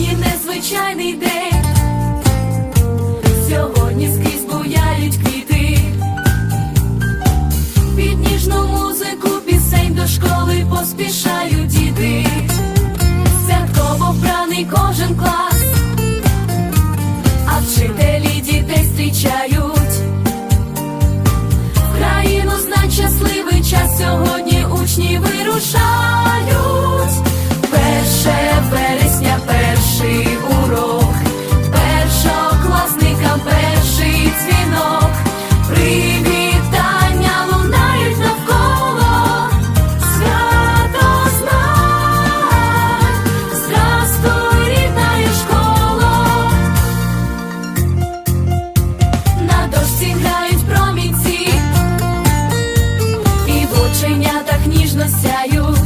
Сьогодні незвичайний день. ніжно сяють.